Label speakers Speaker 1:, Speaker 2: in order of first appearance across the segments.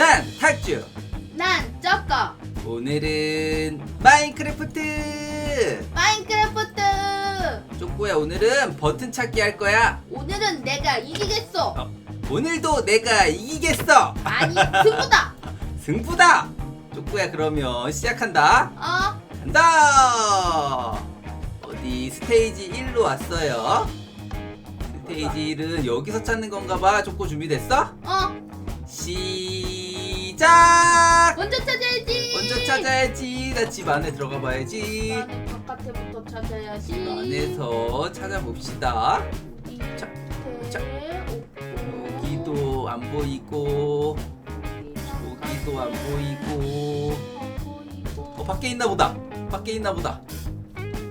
Speaker 1: 난 탁주.
Speaker 2: 난 저거.
Speaker 1: 오늘은 마인크래프트.
Speaker 2: 마인크래프트.
Speaker 1: 쪼꼬야 오늘은 버튼 찾기 할 거야.
Speaker 2: 오늘은 내가 이기겠어.
Speaker 1: 어, 오늘도 내가 이기겠어.
Speaker 2: 아니 승부다.
Speaker 1: 승부다. 쪼꼬야 그러면 시작한다.
Speaker 2: 어?
Speaker 1: 간다. 어디 스테이지 1로 왔어요? 스테이지 1은 여기서 찾는 건가 봐. 쪼꼬 준비됐어?
Speaker 2: 어.
Speaker 1: 시 작!
Speaker 2: 먼저 찾아야지.
Speaker 1: 먼저 찾아야지. 나 집 안에 들어가 봐야지.
Speaker 2: 나는 바깥에부터 찾아야지.
Speaker 1: 집 안에서 찾아봅시다. 자, 자. 여기도 안 보이고 여기도 안 보이고. 어 밖에 있나 보다. 밖에 있나 보다.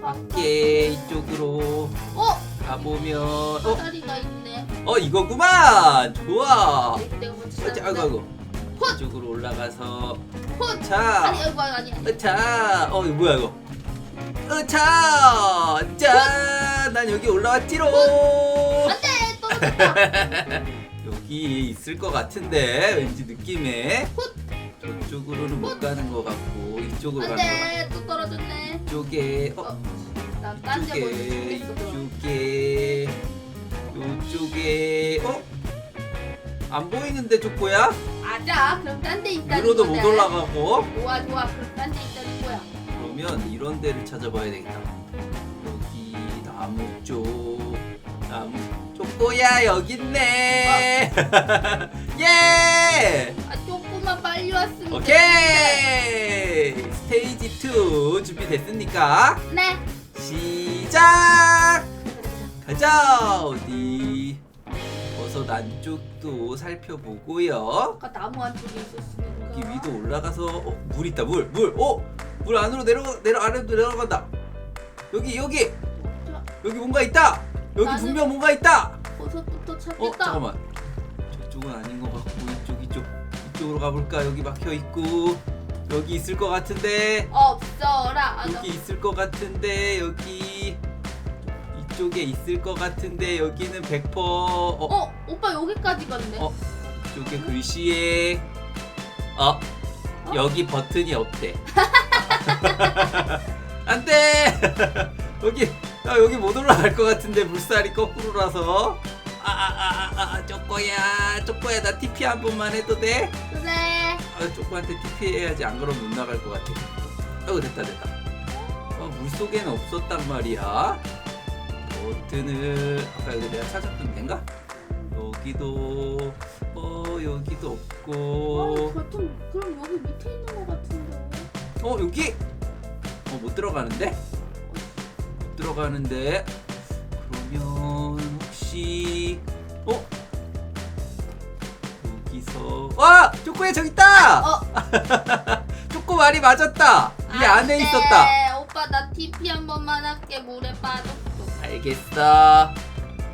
Speaker 1: 밖에 이쪽으로
Speaker 2: 어?
Speaker 1: 가보면 어,
Speaker 2: 사다리가 있네.
Speaker 1: 어 이거구만. 좋아.
Speaker 2: 내가 먼저
Speaker 1: 어, 자, 아이고 아이고.
Speaker 2: 헛!
Speaker 1: 이쪽으로 올라가서
Speaker 2: 헛!
Speaker 1: 자
Speaker 2: 아니 아이고 아니 아니
Speaker 1: 자, 어, 이거 뭐야, 이거? 어, 자, 짠! 난 여기 올라왔지롱!
Speaker 2: 안 돼 떨어졌다
Speaker 1: 여기 있을 것 같은데, 왠지 느낌에.
Speaker 2: 헛!
Speaker 1: 저쪽으로는 못 가는 것 같고, 이쪽으로 가는 것 같고.
Speaker 2: 안돼 또 떨어졌네
Speaker 1: 이쪽에, 어,
Speaker 2: 난딴데
Speaker 1: 이쪽에,
Speaker 2: 먼저 죽겠어 그럼
Speaker 1: 이쪽에, 요쪽에, 어? 안 보이는데, 쪼꼬야?
Speaker 2: 아자 그럼 딴 데 있다는
Speaker 1: 위로도 못
Speaker 2: 거네.
Speaker 1: 올라가고.
Speaker 2: 좋아 좋아 그럼 딴 데 있다는 거야
Speaker 1: 그러면 이런 데를 찾아봐야 되겠다. 여기 나무 쪽 나무 쪼꼬야 여기 있네. 예.
Speaker 2: 아 조금만 빨리 왔으면
Speaker 1: 오케이. 스테이지 2 준비됐습니까?
Speaker 2: 네
Speaker 1: 시작. 가자 어디 안쪽도 살펴보고요.
Speaker 2: 아까 나무 안쪽에 있었으니까
Speaker 1: 여기 위도 올라가서 어, 물 있다 물 물. 어? 물 안으로 내려 내려 아래로 내려간다. 여기 여기
Speaker 2: 자,
Speaker 1: 여기 뭔가 있다. 여기
Speaker 2: 나는-
Speaker 1: 분명 뭔가 있다.
Speaker 2: 버섯부터
Speaker 1: 어
Speaker 2: 찾겠다
Speaker 1: 잠깐만. 저쪽은 아닌 것 같고 이쪽 이쪽 이쪽으로 가볼까? 여기 막혀 있고 여기 있을 것 같은데
Speaker 2: 없어라 아, 너-
Speaker 1: 여기 있을 것 같은데 여기 이쪽에 있을 것 같은데 여기는 100% 어,
Speaker 2: 어 오빠 여기까지 갔네
Speaker 1: 어. 이쪽에 글씨에 어 여기 버튼이 없대. 안 돼. 여기 야, 여기 못 올라갈 것 같은데 물살이 거꾸로라서. 아아아 아 아, 아, 쪼꼬야 쪼꼬야 나 TP 한 번만 해도 돼?
Speaker 2: 그래
Speaker 1: 아 쪼꼬한테 TP 해야지 안 그러면 못 나갈 것 같아. 어우 됐다 됐다. 어, 물 속에는 없었단 말이야. 버튼을 아까 여기 내가 찾았던 데인가? 여기도 어 여기도
Speaker 2: 어
Speaker 1: 없고.
Speaker 2: 버튼 그럼 여기 밑에 있는 것 같은데.
Speaker 1: 어 여기? 어 못 들어가는데? 못 들어가는데. 그러면 혹시 어? 여기서 와 쪼꼬야 저기 있다!
Speaker 2: 어.
Speaker 1: 쪼꼬 말이 맞았다! 이 안에
Speaker 2: 안 돼.
Speaker 1: 있었다!
Speaker 2: 오빠 나 TP 한 번만 할게. 물에 빠졌어
Speaker 1: 알겠어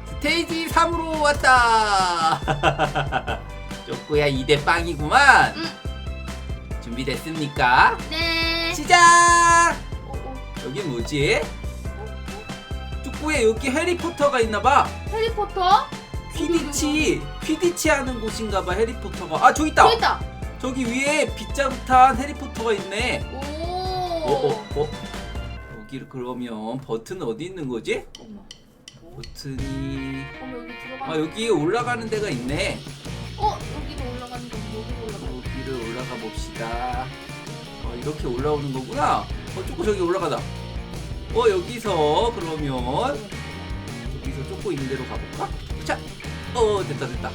Speaker 1: 스테이지 3으로 왔다 쪼꼬야 2대 빵이구만
Speaker 2: 응.
Speaker 1: 준비됐습니까
Speaker 2: 네
Speaker 1: 시작
Speaker 2: 어, 어.
Speaker 1: 여긴 뭐지? 축구에 여기 해리포터가 있나봐.
Speaker 2: 해리포터
Speaker 1: 퀴디치, 퀴디치 하는 곳인가봐 해리포터가. 아 저기 있다.
Speaker 2: 저기 있다
Speaker 1: 저기 위에 빗자루탄 해리포터가 있네.
Speaker 2: 오
Speaker 1: 어, 어, 어. 여기를 그러면 버튼 어디 있는 거지?
Speaker 2: 어머
Speaker 1: 버튼이
Speaker 2: 어머 여기 들어가
Speaker 1: 아 여기 올라가는 데가 있네.
Speaker 2: 어 여기로 올라가는 거 여기로 올라가
Speaker 1: 여기를 올라가 봅시다. 어, 이렇게 올라오는 거구나. 어, 쪼꼬 저기 올라가다. 어, 여기서 그러면 여기서 쪼꼬 있는 데로 가볼까? 자, 어, 됐다, 됐다.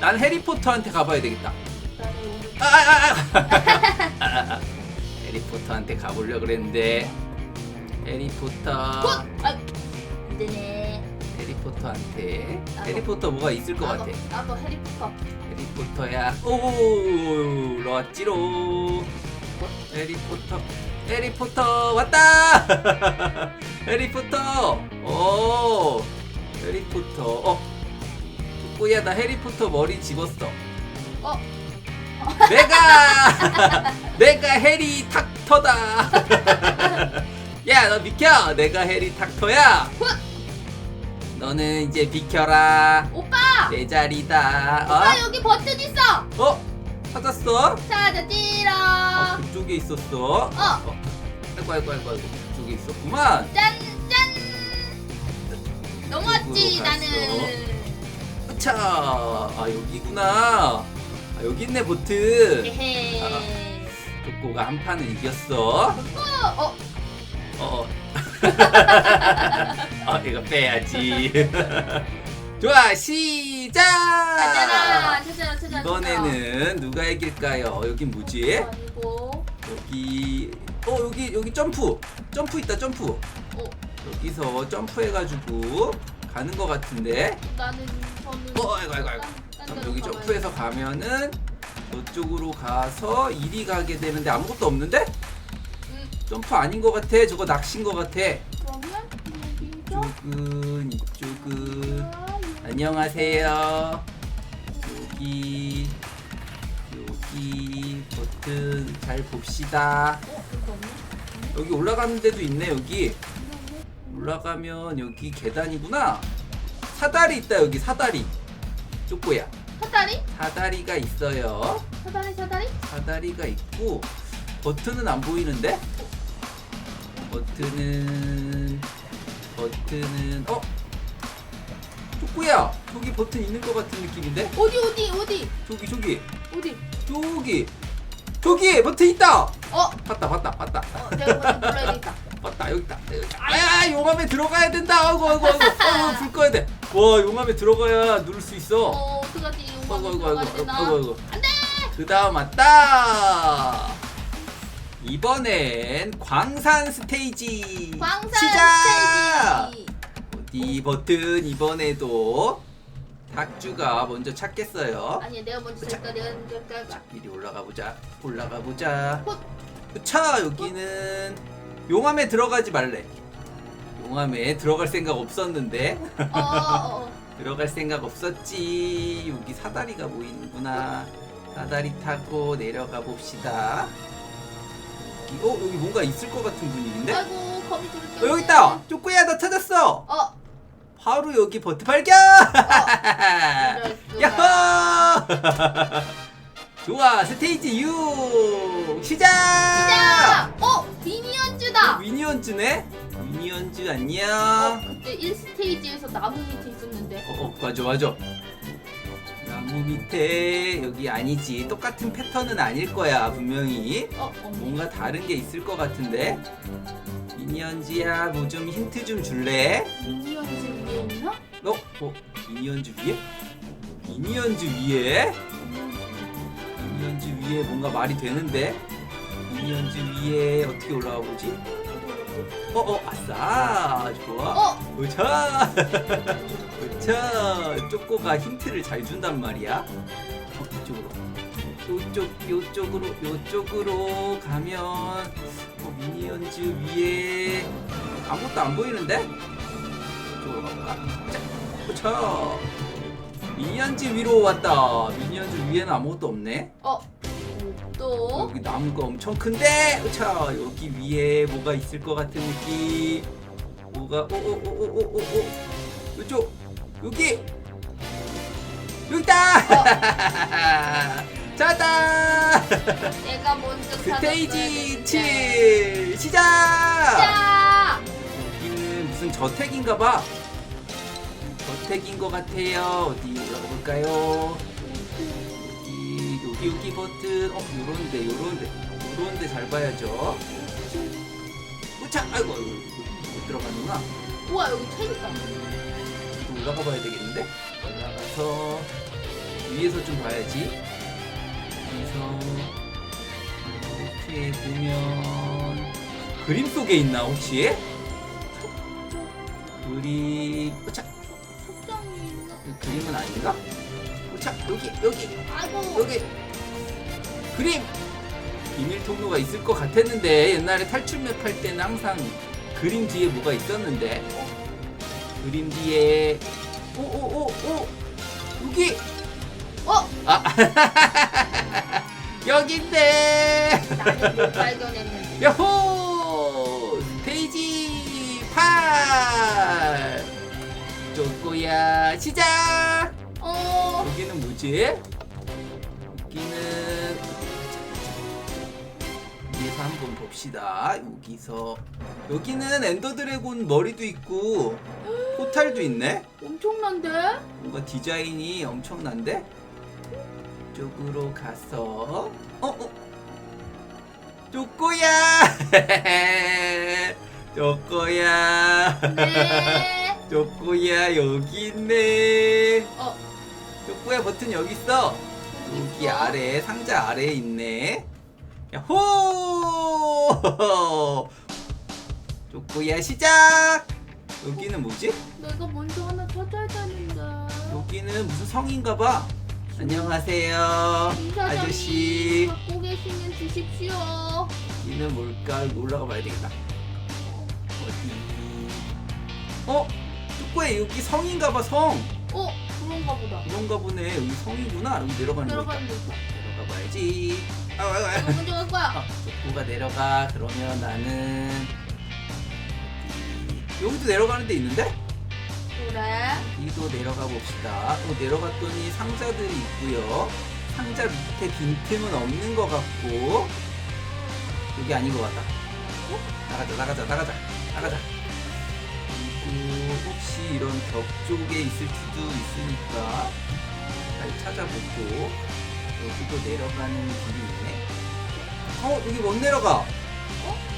Speaker 1: 난 해리포터한테 가봐야 되겠다.
Speaker 2: 나는 여기
Speaker 1: 아, 아, 아, 아. 아, 아, 아. 해리포터한테 가보려 그랬는데 해리포터,
Speaker 2: 굿! 아 안 되네
Speaker 1: 해리포터한테
Speaker 2: 나도.
Speaker 1: 해리포터 뭐가 있을 것
Speaker 2: 나도,
Speaker 1: 같아.
Speaker 2: 나도 해리포터
Speaker 1: 해리포터야. 오, 러지로. 해리포터. 해리포터 왔다. 해리포터. 오. 해리포터. 어. 꾸야 나 해리포터 머리 집었어.
Speaker 2: 어
Speaker 1: 내가 내가 해리 탁터다. 야, 너 비켜. 내가 해리 탁터야.
Speaker 2: 훗!
Speaker 1: 너는 이제 비켜라.
Speaker 2: 오빠
Speaker 1: 내 자리다.
Speaker 2: 오빠 여기 버튼 있어
Speaker 1: 어? 찾았어?
Speaker 2: 찾았지롱.
Speaker 1: 아 그쪽에 있었어.
Speaker 2: 어.
Speaker 1: 아이고 아이고 아이고 아이고 그쪽에 있었구만.
Speaker 2: 짠, 짠. 넘어왔지,
Speaker 1: 이쪽으로
Speaker 2: 나는.
Speaker 1: 자, 아 여기구나. 아, 여기 있네 보트.
Speaker 2: 헤헤.
Speaker 1: 쪼꼬가 한 판을 이겼어.
Speaker 2: 어, 어,
Speaker 1: 어. 아 이거 빼야지. 좋아 시작.
Speaker 2: 찾아라, 찾아라, 찾아라.
Speaker 1: 이번에는 누가 이길까요? 여긴 뭐지?
Speaker 2: 아니고,
Speaker 1: 여기 어 여기 여기 점프 점프 있다 점프
Speaker 2: 어,
Speaker 1: 여기서 점프해가지고 가는 것 같은데
Speaker 2: 나는 저는.
Speaker 1: 어 아이고 아이고 아이고
Speaker 2: 딴- 딴
Speaker 1: 그럼
Speaker 2: 데로
Speaker 1: 여기
Speaker 2: 가봐야
Speaker 1: 점프해서 가면은 저쪽으로 가서 이리 가게 되는데 아무것도 없는데
Speaker 2: 음,
Speaker 1: 점프 아닌 것 같아 저거 낚시인 것 같아
Speaker 2: 그러면.
Speaker 1: 이쪽은 이쪽은
Speaker 2: 아,
Speaker 1: 안녕하세요 여기 여기 버튼 잘 봅시다
Speaker 2: 어, 이거 없네?
Speaker 1: 여기 올라가는 데도 있네 여기
Speaker 2: 이거 없네?
Speaker 1: 올라가면 여기 계단이구나 사다리 있다 여기 사다리 쪼꼬야
Speaker 2: 사다리?
Speaker 1: 사다리가 있어요
Speaker 2: 사다리, 사다리?
Speaker 1: 사다리가 있고 버튼은 안 보이는데 버튼은 버튼은 어? 쪼꼬야! 저기 버튼 있는 것 같은 느낌인데?
Speaker 2: 어디, 어디, 어디?
Speaker 1: 저기 저기.
Speaker 2: 어디?
Speaker 1: 저기. 저기! 버튼 있다!
Speaker 2: 어,
Speaker 1: 봤다 봤다 봤다.
Speaker 2: 어, 내가 버튼 눌러야 되겠다.
Speaker 1: 맞다 여기 있다 여기 있다. 아야 용암에 들어가야 된다. 아이고 아이고 아이고. 아이고 불 꺼야 돼와 용암에 들어가야 누를 수 있어.
Speaker 2: 어, 어떡하지?
Speaker 1: 아이고 아이고
Speaker 2: 들어가야
Speaker 1: 아이고
Speaker 2: 되나?
Speaker 1: 아이고 아이고.
Speaker 2: 안 돼!
Speaker 1: 그 다음 왔다 이번엔 광산 스테이지
Speaker 2: 광산
Speaker 1: 시작
Speaker 2: 스테이지!
Speaker 1: 어디 버튼 이번에도 닭주가 먼저 찾겠어요
Speaker 2: 아니야, 내가 먼저
Speaker 1: 자.
Speaker 2: 할까? 내가 먼저?
Speaker 1: 자 미리 올라가 보자 올라가 보자
Speaker 2: 헛.
Speaker 1: 차 여기는 용암에 들어가지 말래 용암에 들어갈 생각 없었는데
Speaker 2: 어, 어, 어.
Speaker 1: 들어갈 생각 없었지 여기 사다리가 보이는구나 사다리 타고 내려가 봅시다 어 여기 뭔가 있을 것 같은 분위기인데? 어,
Speaker 2: 아이고, 거미 들을
Speaker 1: 여기 있다! 쪼꼬야 너 찾았어!
Speaker 2: 어,
Speaker 1: 바로 여기 버트 발견!
Speaker 2: 이럴 수가.
Speaker 1: 야호! 좋아 스테이지 6 시작!
Speaker 2: 시작! 어, 미니언즈다!
Speaker 1: 미니언즈네? 미니언즈
Speaker 2: 어,
Speaker 1: 안녕!
Speaker 2: 그때 1 스테이지에서 나무 밑에 있었는데.
Speaker 1: 어, 어 맞아 맞아 밑에 여기 아니지 똑같은 패턴은 아닐 거야 분명히
Speaker 2: 어, 없네.
Speaker 1: 뭔가 다른 게 있을 것 같은데 미니언즈야 뭐 좀 힌트 좀 줄래?
Speaker 2: 미니언즈 위에 있나?
Speaker 1: 어? 어? 미니언즈 위에? 미니언즈 위에? 미니언즈 위에 뭔가 말이 되는데 미니언즈 위에 어떻게 올라가 보지? 어어 아싸 좋아
Speaker 2: 어,
Speaker 1: 우차 우차 쪼꼬가 힌트를 잘 준단 말이야. 어, 이쪽으로. 요쪽 요쪽으로 요쪽으로 가면 어, 미니언즈 위에 아무것도 안 보이는데? 이쪽으로 가볼까? 자 우차 미니언즈 위로 왔다. 미니언즈 위에는 아무것도 없네.
Speaker 2: 어. 또.
Speaker 1: 여기 나무가 엄청 큰데? 자 여기 위에 뭐가 있을 것 같은 느낌? 뭐가 오오오오오오 이쪽 여기. 여기 있다. 찾았다.
Speaker 2: 내가 먼저
Speaker 1: 스테이지
Speaker 2: 찾았어야
Speaker 1: 7 시작!
Speaker 2: 자!
Speaker 1: 여기는 무슨 저택인가봐. 저택인 것 같아요. 어디 올라가 볼까요? 여기 여기 여기 버튼. 어 요런데 요런데. 요런데 잘 봐야죠. 우차 아이고 아이고 못 들어가는구나.
Speaker 2: 우와, 여기 책 있다.
Speaker 1: 또 올라가 봐야 되겠는데? 올라가서 위에서 좀 봐야지. 여기서 이렇게 보면 그림 속에 있나 혹시? 그림
Speaker 2: 있나?
Speaker 1: 이 그림은 아닌가? 우차 여기 여기.
Speaker 2: 아이고.
Speaker 1: 여기. 그림. 비밀 통로가 있을 것 같았는데 옛날에 탈출맵 할 때는 항상 그림 뒤에 뭐가 있었는데 그림 뒤에. 오오오오. 여기.
Speaker 2: 어,
Speaker 1: 아. 여기 있네
Speaker 2: 나는 못 발견했는데.
Speaker 1: 야호! 페이지 8 쪼꼬야. 시작!
Speaker 2: 어,
Speaker 1: 여기는 뭐지? 여기는 한번 봅시다. 여기서 여기는 엔더 드래곤 머리도 있고 포탈도 있네.
Speaker 2: 엄청난데?
Speaker 1: 뭔가 디자인이 엄청난데? 이쪽으로 가서 어? 어? 쪼꼬야! 쪼꼬야!
Speaker 2: 네.
Speaker 1: 쪼꼬야 여기 있네
Speaker 2: 어,
Speaker 1: 쪼꼬야 버튼 여기 있어 여기 아래 상자 아래에 있네 야호 쪼꼬야 시작 여기는 뭐지?
Speaker 2: 내가 먼저 하나 찾아야 되는데.
Speaker 1: 여기는 무슨 성인가봐 안녕하세요
Speaker 2: 이 사장님
Speaker 1: 아저씨
Speaker 2: 갖고 계시면 주십시오.
Speaker 1: 여기는 뭘까 올라가 봐야 되겠다 어디 어? 쪼꼬야 여기 성인가봐 성
Speaker 2: 어, 그런가 보다.
Speaker 1: 그런가 보네 여기 성이구나 여기 내려가는 거 있다. 내려가 봐야지 아, 아, 아.
Speaker 2: 내가 먼저 갈 거야.
Speaker 1: 아, 쪼꼬가 내려가 그러면 나는 여기도 내려가는 데 있는데?
Speaker 2: 그래.
Speaker 1: 여기도 내려가 봅시다 또 내려갔더니 상자들이 있고요 상자 밑에 빈틈은 없는 것 같고 여기 아닌 것 같다 어? 나가자 나가자 나가자 나가자 그리고 혹시 이런 벽 쪽에 있을 수도 있으니까 잘 찾아보고 여기도 내려가는 길이 있네 어 여기 못 내려가
Speaker 2: 어?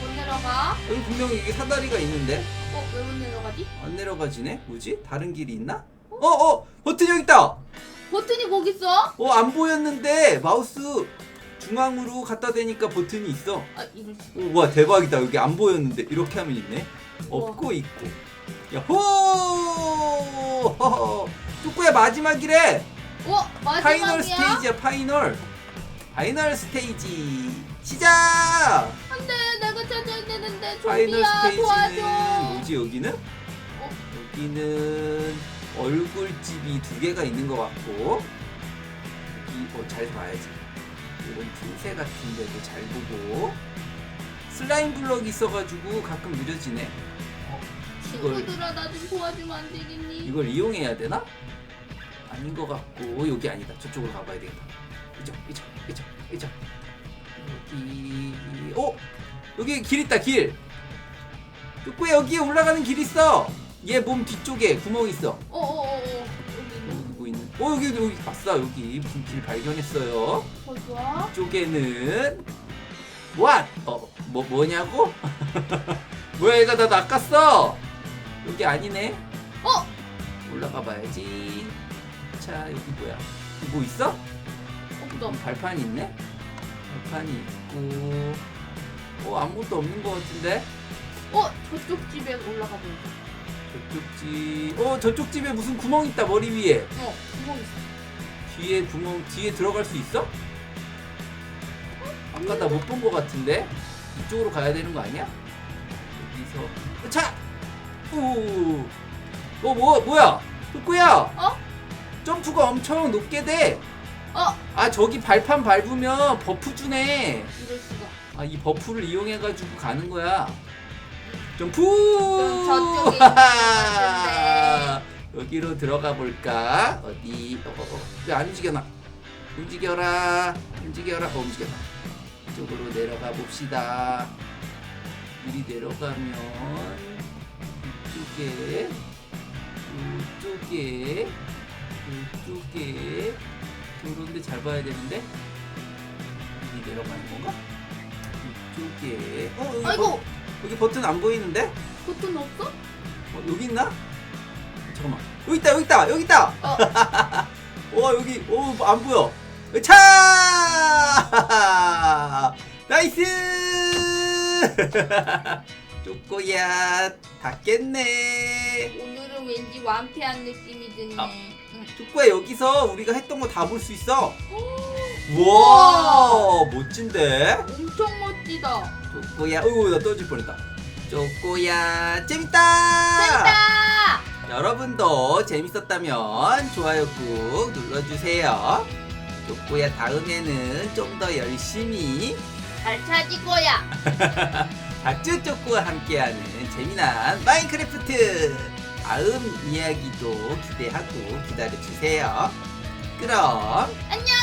Speaker 2: 못 내려가?
Speaker 1: 여기 분명히 이게 사다리가 있는데
Speaker 2: 어, 왜 못 내려가지?
Speaker 1: 안 내려가지네 뭐지 다른 길이 있나 어어 버튼 여기 있다
Speaker 2: 버튼이 거기 있어?
Speaker 1: 어 안 보였는데 마우스 중앙으로 갖다 대니까 버튼이 있어
Speaker 2: 아, 이럴 수.
Speaker 1: 오, 와 대박이다 여기 안 보였는데 이렇게 하면 있네
Speaker 2: 우와.
Speaker 1: 없고 있고 야호. 뚜꾸야 마지막이래
Speaker 2: 어,
Speaker 1: 파이널
Speaker 2: 마지막이야?
Speaker 1: 스테이지야 파이널 파이널 스테이지 시작
Speaker 2: 안돼, 내가 찾아야 되는데
Speaker 1: 파이널
Speaker 2: 좀비야
Speaker 1: 스테이지는
Speaker 2: 도와줘.
Speaker 1: 뭐지 여기는
Speaker 2: 어?
Speaker 1: 여기는 얼굴집이 두 개가 있는 것 같고 여기 어, 잘 봐야지 이런 틈새 같은 데도 잘 보고 슬라임 블럭이 있어가지고 가끔 느려지네 이걸
Speaker 2: 친구들아 나 좀 도와주면 안 되겠니?
Speaker 1: 이걸 이용해야 되나? 아닌 것 같고 여기 아니다. 저쪽으로 가봐야 되겠다. 이쪽 이쪽 이쪽 이쪽. 여기 어? 여기 길 있다 길. 뚜꾸야 여기에 올라가는 길 있어. 얘 몸 뒤쪽에 구멍 있어.
Speaker 2: 어어어어. 여기 있네.
Speaker 1: 여기 뭐 있는 어 여기 여기. 봤어. 여기 무슨 길 발견했어요?
Speaker 2: 더 좋아?
Speaker 1: 이쪽에는 what? 어뭐 뭐냐고? 뭐야 얘가 나 낚았어? 여기 아니네.
Speaker 2: 어?
Speaker 1: 올라가 봐야지 자 여기 뭐야 뭐 있어
Speaker 2: 없어.
Speaker 1: 음, 발판이 있네 발판이 있고 어 아무것도 없는 것 같은데
Speaker 2: 어 저쪽 집에 올라가 보자.
Speaker 1: 저쪽 집 어 저쪽 집에 무슨 구멍 있다 머리 위에
Speaker 2: 어 구멍 있어.
Speaker 1: 뒤에 구멍 뒤에 들어갈 수 있어? 아까 나 못 본 것 같은데 이쪽으로 가야 되는 거 아니야? 여기서 차! 오! 어 뭐, 뭐야? 뚜꾸야!
Speaker 2: 어?
Speaker 1: 점프가 엄청 높게 돼!
Speaker 2: 어
Speaker 1: 아 저기 발판 밟으면 버프 주네
Speaker 2: 이럴 수가.
Speaker 1: 아 이 버프를 이용해가지고 가는 거야 점프!
Speaker 2: 저쪽에 있는.
Speaker 1: 여기로 들어가 볼까? 어디? 어, 어, 어. 왜안 움직여나? 움직여라. 움직여라. 어, 움직여라. 이쪽으로 내려가 봅시다. 이리 내려가면 이쪽에 이쪽에 이쪽에 그런데 잘 봐야 되는데 이리 내려가는 건가? 이쪽에 어 여기,
Speaker 2: 아이고
Speaker 1: 버, 여기 버튼 안 보이는데?
Speaker 2: 버튼 없어?
Speaker 1: 어, 여기 있나? 잠깐만 여기 있다 여기 있다 여기 있다
Speaker 2: 어
Speaker 1: 와 여기 오안 보여 차 나이스 쪼꼬야 다 깼네
Speaker 2: 오늘은 왠지 완패한 느낌이 드네.
Speaker 1: 아.
Speaker 2: 응.
Speaker 1: 쪼꼬야 여기서 우리가 했던 거 다 볼 수 있어 우와. 멋진데
Speaker 2: 엄청 멋지다.
Speaker 1: 쪼꼬야 어이구 나 떨어질 뻔했다 쪼꼬야 재밌다
Speaker 2: 됐다.
Speaker 1: 여러분도 재밌었다면 좋아요 꾹 눌러주세요. 쪼꼬야 다음에는 좀 더 열심히
Speaker 2: 잘 찾을 거야.
Speaker 1: 박주 쪼꼬와 함께하는 재미난 마인크래프트 다음 이야기도 기대하고 기다려주세요. 그럼
Speaker 2: 안녕.